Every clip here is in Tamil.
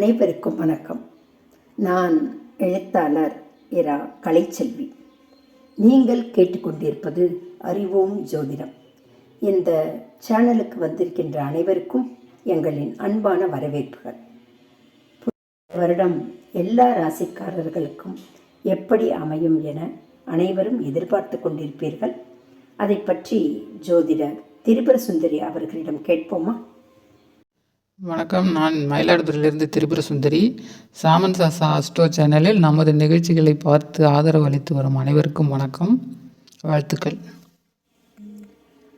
அனைவருக்கும் வணக்கம். நான் எழுத்தாளர் இரா கலைச்செல்வி. நீங்கள் கேட்டுக்கொண்டிருப்பது அறிவோம் ஜோதிடம். இந்த சேனலுக்கு வந்திருக்கின்ற அனைவருக்கும் எங்களின் அன்பான வரவேற்புகள். வருடம் எல்லா ராசிக்காரர்களுக்கும் எப்படி அமையும் என அனைவரும் எதிர்பார்த்து கொண்டிருப்பீர்கள். அதை பற்றி ஜோதிடர் திரிபுர சுந்தரி அவர்களிடம் கேட்போமா? வணக்கம். நான் மயிலாடுதுறையிலிருந்து திரிபுர சுந்தரி சாமன் சாசா அஸ்டோ சேனலில் நமது நிகழ்ச்சிகளை பார்த்து ஆதரவு அளித்து வரும் அனைவருக்கும் வணக்கம். வாழ்த்துக்கள்.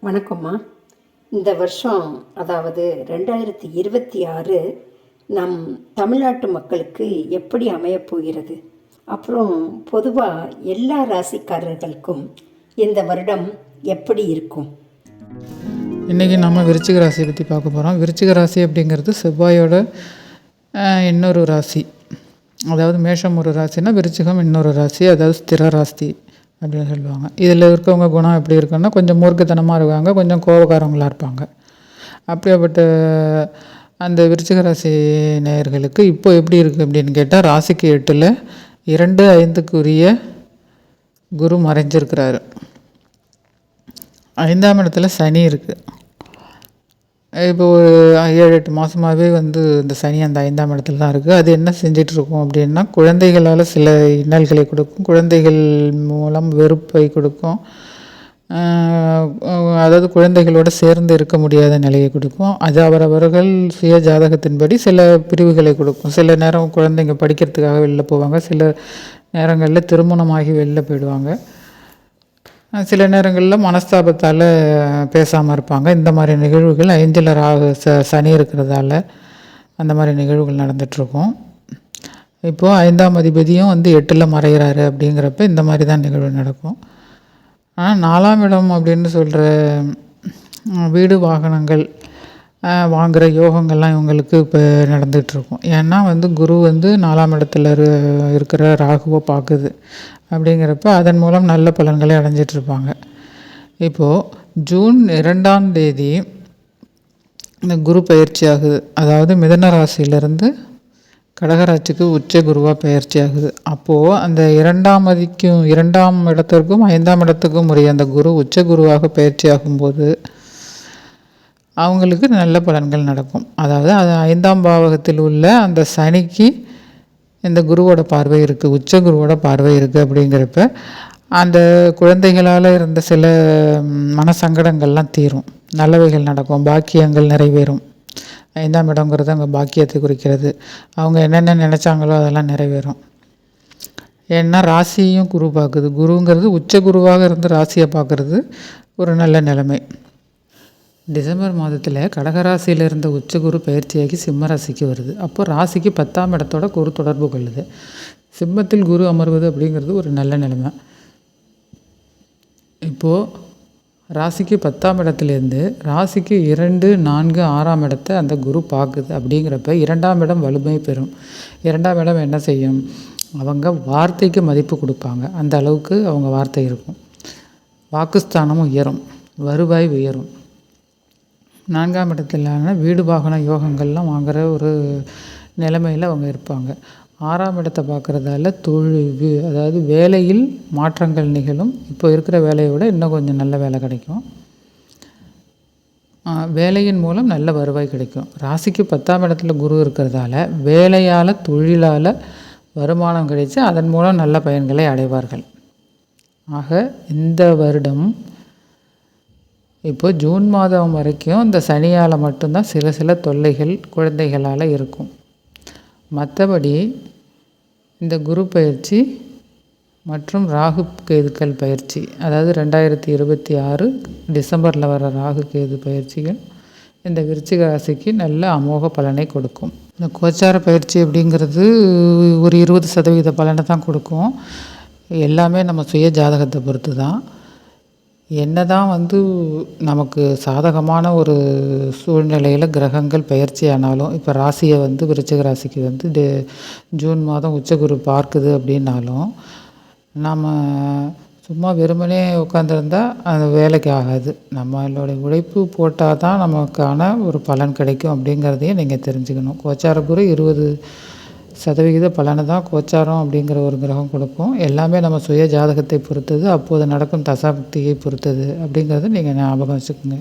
வணக்கம்மா. இந்த வருஷம் அதாவது ரெண்டாயிரத்தி இருபத்தி ஆறு நம் தமிழ்நாட்டு மக்களுக்கு எப்படி அமையப்போகிறது அப்புறம் பொதுவாக எல்லா ராசிக்காரர்களுக்கும் இந்த வருடம் எப்படி இருக்கும்? இன்றைக்கி நம்ம விருச்சிக ராசியை பற்றி பார்க்க போகிறோம் விருச்சிக ராசி அப்படிங்கிறது செவ்வாயோட இன்னொரு ராசி. அதாவது மேஷம் ஒரு ராசினா விருச்சிகம் இன்னொரு ராசி அதாவது ஸ்திர ராசி அப்படின்னு சொல்லுவாங்க. இதில் இருக்கவங்க குணம் எப்படி இருக்குன்னா கொஞ்சம் மூர்க்கத்தனமாக இருக்காங்க கொஞ்சம் கோபக்காரங்களாக இருப்பாங்க. அப்படியாப்பட்ட அந்த விருச்சிக ராசி நேயர்களுக்கு இப்போ எப்படி இருக்குது அப்படின்னு கேட்டால் ராசிக்கு எட்டில் இரண்டு ஐந்துக்குரிய குரு மறைஞ்சிருக்கிறாரு. ஐந்தாம் இடத்துல சனி இருக்குது இப்போ ஒரு ஏழு எட்டு மாதமாகவே வந்து இந்த சனி அந்த ஐந்தாம் இடத்துல தான் இருக்குது அது என்ன செஞ்சிட்ருக்கோம் அப்படின்னா குழந்தைகளால் சில இன்னல்களை கொடுக்கும். குழந்தைகள் மூலம் வெறுப்பை கொடுக்கும். அதாவது குழந்தைகளோடு சேர்ந்து இருக்க முடியாத நிலையை கொடுக்கும். அது அவரவர்கள் சுய ஜாதகத்தின்படி சில பிரிவுகளை கொடுக்கும். சில நேரம் குழந்தைங்க படிக்கிறதுக்காக வெளில போவாங்க. சில நேரங்களில் திருமணமாகி வெளில போயிடுவாங்க. சில நேரங்களில் மனஸ்தாபத்தால் பேசாமல் இருப்பாங்க. இந்த மாதிரி நிகழ்வுகள் ஐந்தில் ராகு ச சனி இருக்கிறதால அந்த மாதிரி நிகழ்வுகள் நடந்துகிட்ருக்கும் இப்போது ஐந்தாம் அதிபதியும் வந்து எட்டில் மறைகிறாரு அப்படிங்கிறப்ப இந்த மாதிரி தான் நிகழ்வு நடக்கும். ஆனால் நாலாம் இடம் அப்படின்னு சொல்கிற வீடு வாகனங்கள் வாங்குகிற யோகங்கள்லாம் இவங்களுக்கு இப்போ நடந்துகிட்ருக்கும். ஏன்னா வந்து குரு வந்து நாலாம் இடத்துல இரு- இருக்கிற ராகுவை பார்க்குது. அப்படிங்கிறப்ப அதன் மூலம் நல்ல பலன்களை அடைஞ்சிட்டு இருப்பாங்க இப்போது ஜூன் இரண்டாம் தேதி இந்த குரு பயிற்சி ஆகுது. அதாவது மிதன ராசியிலேருந்து கடகராட்சிக்கு உச்ச குருவாக பயிற்சி ஆகுது. அப்போது அந்த இரண்டாம் அதிக்கும் இரண்டாம் இடத்திற்கும் ஐந்தாம் இடத்துக்கும் உரிய அந்த குரு உச்ச குருவாக பயிற்சி ஆகும்போது அவங்களுக்கு நல்ல பலன்கள் நடக்கும். அதாவது அது ஐந்தாம் பாவகத்தில் உள்ள அந்த சனிக்கு இந்த குருவோட பார்வை இருக்குது உச்ச குருவோட பார்வை இருக்குது அப்படிங்கிறப்ப அந்த குழந்தைகளால் இருந்த சில மனசங்கடங்கள்லாம் தீரும். நல்லவைகள் நடக்கும் பாக்கியங்கள் நிறைவேறும். ஐந்தாம் இடங்கிறது அங்கே பாக்கியத்தை குறிக்கிறது. அவங்க என்னென்ன நினச்சாங்களோ அதெல்லாம் நிறைவேறும். ஏன்னா ராசியையும் குரு பார்க்குது. குருங்கிறது உச்ச குருவாக இருந்து ராசியை பார்க்குறது ஒரு நல்ல நிலைமை. டிசம்பர் மாதத்தில் கடகராசியில் இருந்த உச்சகுரு பயிற்சியாகி சிம்ம ராசிக்கு வருது. அப்போ ராசிக்கு பத்தாம் இடத்தோட குரு தொடர்பு கொள்ளுது. சிம்மத்தில் குரு அமர்வது அப்படிங்கிறது ஒரு நல்ல நிலைமை. இப்போது ராசிக்கு பத்தாம் இடத்துலேருந்து ராசிக்கு இரண்டு நான்கு ஆறாம் இடத்தை அந்த குரு பார்க்குது. அப்படிங்கிறப்ப இரண்டாம் இடம் வலிமை பெறும். இரண்டாம் இடம் என்ன செய்யும்? அவங்க வார்த்தைக்கு மதிப்பு கொடுப்பாங்க. அந்த அளவுக்கு அவங்க வார்த்தை இருக்கும். வாக்குஸ்தானமும் உயரும். வருவாய் உயரும். நான்காம் இடத்திலான வீடு வாகன யோகங்கள்லாம் வாங்குகிற ஒரு நிலைமையில் அவங்க இருப்பாங்க. ஆறாம் இடத்தை பார்க்குறதால தொழில் அதாவது வேலையில் மாற்றங்கள் நிகழும். இப்போ இருக்கிற வேலையை விட இன்னும் கொஞ்சம் நல்ல வேலை கிடைக்கும். வேலையின் மூலம் நல்ல வருவாய் கிடைக்கும். ராசிக்கு பத்தாம் இடத்துல குரு இருக்கிறதால வேலையால் தொழிலால் வருமானம் கிடைச்சி அதன் மூலம் நல்ல பயன்களை அடைவார்கள். ஆக இந்த வருடம் இப்போ ஜூன் மாதம் வரைக்கும் இந்த சனியால் மட்டும்தான் சில சில தொல்லைகள் குழந்தைகளால் இருக்கும். மற்றபடி இந்த குரு பயிற்சி மற்றும் ராகு கேதுக்கள் பயிற்சி அதாவது ரெண்டாயிரத்தி இருபத்தி ஆறு டிசம்பரில் வர ராகு கேது பயிற்சிகள் இந்த விருச்சிக ராசிக்கு நல்ல அமோக பலனை கொடுக்கும். இந்த கோச்சார பயிற்சி அப்படிங்கிறது ஒரு இருபது சதவீத பலனை தான் கொடுக்கும். எல்லாமே நம்ம சுய ஜாதகத்தை பொறுத்து தான் என்ன தான் வந்து நமக்கு சாதகமான ஒரு சூழ்நிலையில் கிரகங்கள் பயிற்சி ஆனாலும் இப்போ ராசியை வந்து விருச்சிக ராசிக்கு வந்து டே- ஜூன் மாதம் உச்சகுரு பார்க்குது அப்படின்னாலும் நம்ம சும்மா வெறுமனே உட்காந்துருந்தா அது வேலைக்கு ஆகாது. நம்மளுடைய உழைப்பு போட்டால் தான் நமக்கான ஒரு பலன் கிடைக்கும் அப்படிங்கிறதையும் நீங்கள் தெரிஞ்சுக்கணும். கோச்சார குரு இருபது சதவிகித பலனை தான் கோச்சாரம் அப்படிங்கிற ஒரு கிரகம் கொடுக்கும். எல்லாமே நம்ம சுய ஜாதகத்தை பொறுத்தது அப்போது நடக்கும் தசாபக்தியை பொறுத்தது அப்படிங்கிறத நீங்கள் ஞாபகம் வச்சுக்கோங்க.